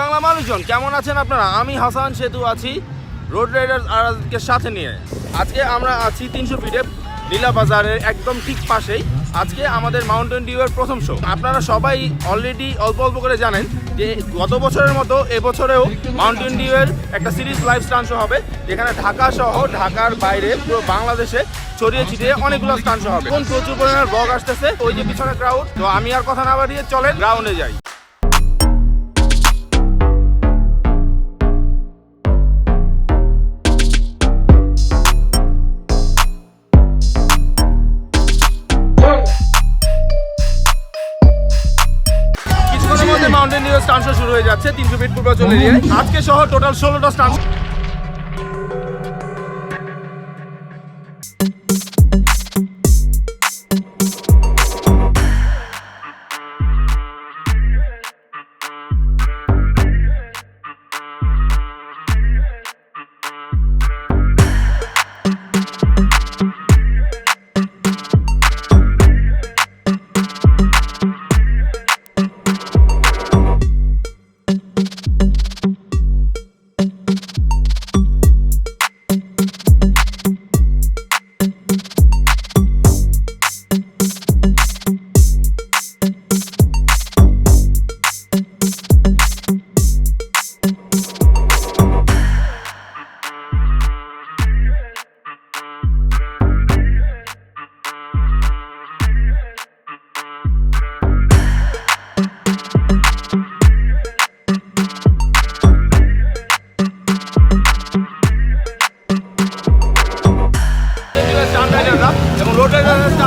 বাংলা মানুষজন, কেমন আছেন আপনারা? আমি হাসান সেতু আছি রোড রাইডার আজকে সাথে নিয়ে। আজকে আমরা আছি তিনশো ফিটে লীলা বাজারের একদম ঠিক পাশেই। আজকে আমাদের মাউন্টেন ডিউয়ের প্রথম শো আপনারা সবাই অলরেডি অল্প অল্প করে জানেন যে গত বছরের মতো এবছরেও মাউন্টেন ডিউয়ের একটা সিরিজ লাইভ স্টান শো হবে, যেখানে ঢাকা সহ ঢাকার বাইরে পুরো বাংলাদেশে ছড়িয়ে ছিটিয়ে অনেকগুলো স্টান শো হবে। এখন প্রচুর পরিমাণে ব্লগ আসতেছে, ওই যে পিছনে ক্রাউড তো আমি আর কথা না বাড়িয়ে চলেন গ্রাউন্ডে যাই। তিনশো যায় আজকে সহ টোটাল ষোলোটা স্টান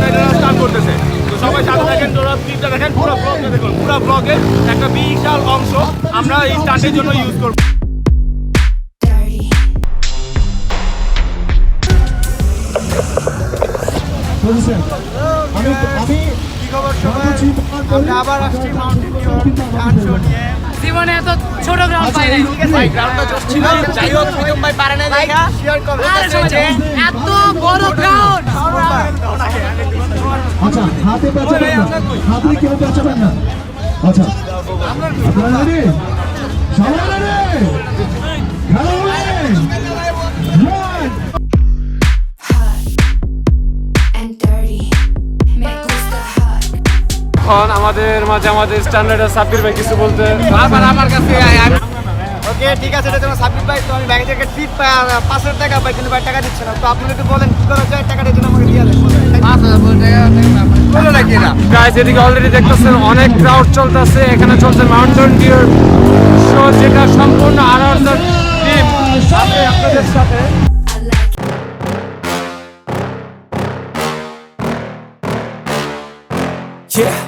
রাইডাররা স্টান করতেছে। তো সবাই সাথে দেখেন তোরা ক্লিপটা দেখেন পুরো ব্লগটা দেখুন। পুরো ব্লগের একটা বিশাল অংশ আমরা এই স্টান্টের জন্য ইউজ করব। আমি আমি আমরা আবার আসছি মাউন্টেন নিয়ে। জীবনে এত ছোট গ্রাউন্ড পাই নাই। ভাই গ্রাউন্ডটা জোশ ছিল। যাই হোক প্রীতম ভাই পারে না দেখা। শেয়ার করো। আর এত বড় গ্রাউন্ড আচ্ছা হাতে পেঁচাবেন না। হাতে কেউ পেঁচাবেন না। আচ্ছা আপনারা রেডি সবাই রেডি খেলা এখন আমাদের মাঝে আমাদের স্ট্যান্ডার্ড সাব্বির ভাই কিছু বলতে। বারবার আমার কাছে ওকে ঠিক আছে এটা তোমার সাবমিট ভাই তো আমি ব্যাংক থেকে ট্রিট পাই আর পাঁচ হাজার টাকা পাই কিন্তু ভাই টাকা দিচ্ছে না। তো আপনারা একটু বলেন কি করা যায় টাকাটা যেন আমাকে দিয়ে দেন। পাঁচ হাজার টাকা না গাইজ এদিকে অলরেডি দেখতেছেন অনেক ক্রাউড চলতেছে। এখানে চলছে মাউন্টেন ডিউর শো যেটা সম্পূর্ণ আনার্স টিম সাথে আপনাদের সাথে। Yeah.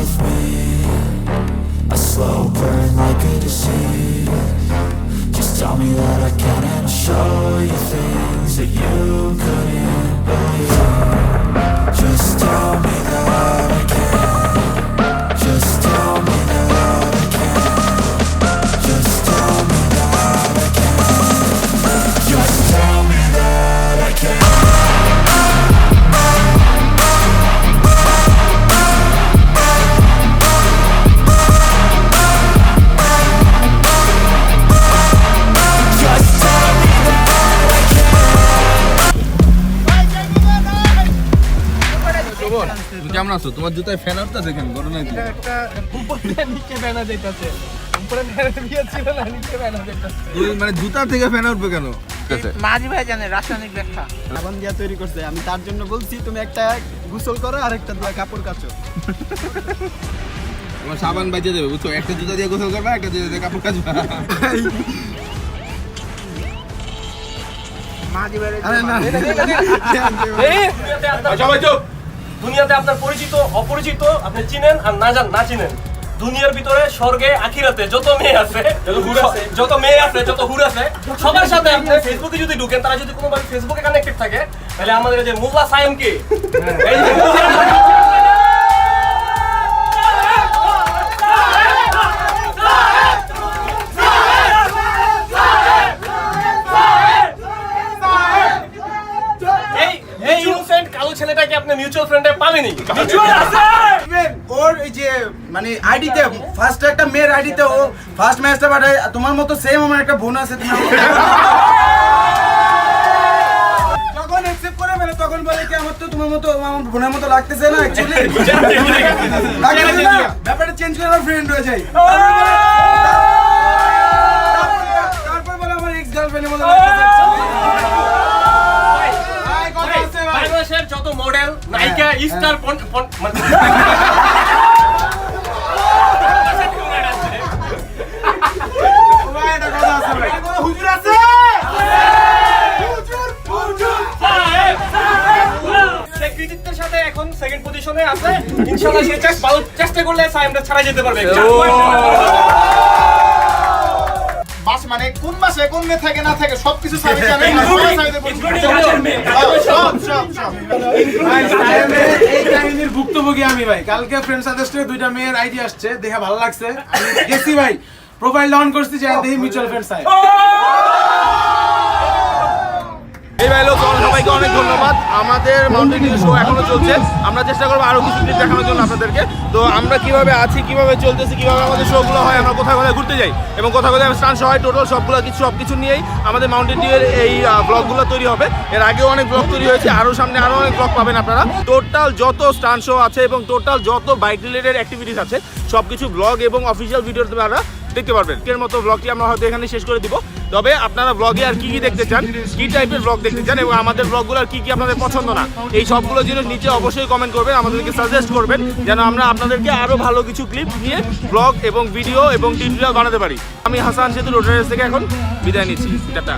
with me. A slow burn like a disease. Just tell me that I can and I'll আছো? তোমার জুতায় ফ্যান উঠতেছে কেন? ঘটনা কি? একটা উপরে নিচে বেনা যাইতাছে উপরে বিয়ে ছিল না নিচে বেনা যাইতাছে ওই মানে জুতা থেকে ফ্যান উঠবে কেন? মাঝি ভাই জানে রাসায়নিক ব্যাখ্যা। সাবান দিয়া তৈরি করছে। আমি তার জন্য বলছি তুমি একটা গোসল করো আর একটা দিয়া কাপড় কাচো। তোমার সাবান বাজিয়ে দেবে বুঝছ? একটা জুতা দিয়ে গোসল করবা একটা জুতা দিয়ে কাপড় কাচবা। মাঝি ভাই আরে না। সবাই চুপ। দুনিয়াতে আপনার পরিচিত অপরিচিত আপনি চিনেন আর না জান না চিনেন। দুনিয়ার ভিতরে স্বর্গে আখিরাতে যত মেয়ে আছে যত মেয়ে আছে যত হুর আছে সবার সাথে আপনি ফেসবুকে যদি ঢুকেন তারা যদি কোনোভাবে ফেসবুকে কানেক্টেড থাকে তাহলে আমাদের যে মোল্লা সায়েমকে আপনি মিউচুয়াল ফ্রেন্ডে পাবেনই মিউচুয়াল আছে! ওর এই যে মানে আইডিতে ফার্স্ট একটা মেয়ের আইডিতে ও ফার্স্ট ম্যাচটা পাঠায় তোমার মতো সেম আমার একটা বোন আছে তখন অ্যাকসেপ্ট করে ফেলে তখন বলে কি আমার তো তোমার মতো আমার বোনের মতো লাগতেছে না অ্যাকচুয়ালি ব্যাপারটা চেঞ্জ করে আমার ফ্রেন্ড হয়ে যায় মডেল নায়িকা স্টার ভাই, একটা কথা আছে ভাই। হুজুর আছে? কৃতিত্বের সাথে এখন সেকেন্ড পজিশনে আছে। ইনশাআল্লাহ সে চেষ্টা ভালো চেষ্টা করলে সাইমটা ছাড়া যেতে পারবে। বাস মানে কোন মাসে কোন মেয়ে থাকে না থাকে সবকিছু সাবি জানে। সব সব সব এই কাহিনীর ভুক্তভোগী আমি ভাই। কালকে ফ্রেন্ড সাজেস্টে দুইটা মেয়ের আইডি আসছে দেখে ভালো লাগছে। গেছি ভাই। প্রোফাইল ডাউন করছি যে দেখি মিউচুয়াল ফ্রেন্ড সাইড সবাইকে অনেক ধন্যবাদ। আমাদের মাউন্টেন শো এখনও চলছে। আমরা চেষ্টা করব আরও কিছু দেখানোর জন্য আপনাদেরকে। তো আমরা কীভাবে আছি, কীভাবে চলতেছি, কীভাবে আমাদের শোগুলো হয়, আমরা কোথায় কোথায় ঘুরতে যাই এবং কোথায় কোথায় স্টান হয় টোটাল সবগুলো কিছু সব কিছু নিয়েই আমাদের মাউন্টেন ডিউ এর এই ব্লগগুলো তৈরি হবে। এর আগেও অনেক ব্লগ তৈরি হয়েছে, আরও সামনে আরও অনেক ব্লগ পাবেন আপনারা। টোটাল যত স্টান শো আছে এবং টোটাল যত বাইক রিলেটেড অ্যাক্টিভিটিস আছে, সবকিছু ব্লগ এবং অফিসিয়াল ভিডিও আপনারা দেখতে পারবেন। এর মতো ব্লগটি আমরা হয়তো এখানে শেষ করে দিব। তবে আপনারা ব্লগে আর কি কি দেখতে চান, কি টাইপের ব্লগ দেখতে চান এবং আমাদের ব্লগগুলো আর কি কি আপনাদের পছন্দ না, এই সবগুলো জিনিস নিচে অবশ্যই কমেন্ট করবেন, আমাদেরকে সাজেস্ট করবেন, যেন আমরা আপনাদেরকে আরও ভালো কিছু ক্লিপ নিয়ে ব্লগ এবং ভিডিও এবং টিউটোরিয়াল বানাতে পারি। আমি হাসান সেতু রোটারেস থেকে এখন বিদায় নিচ্ছি। টাটা।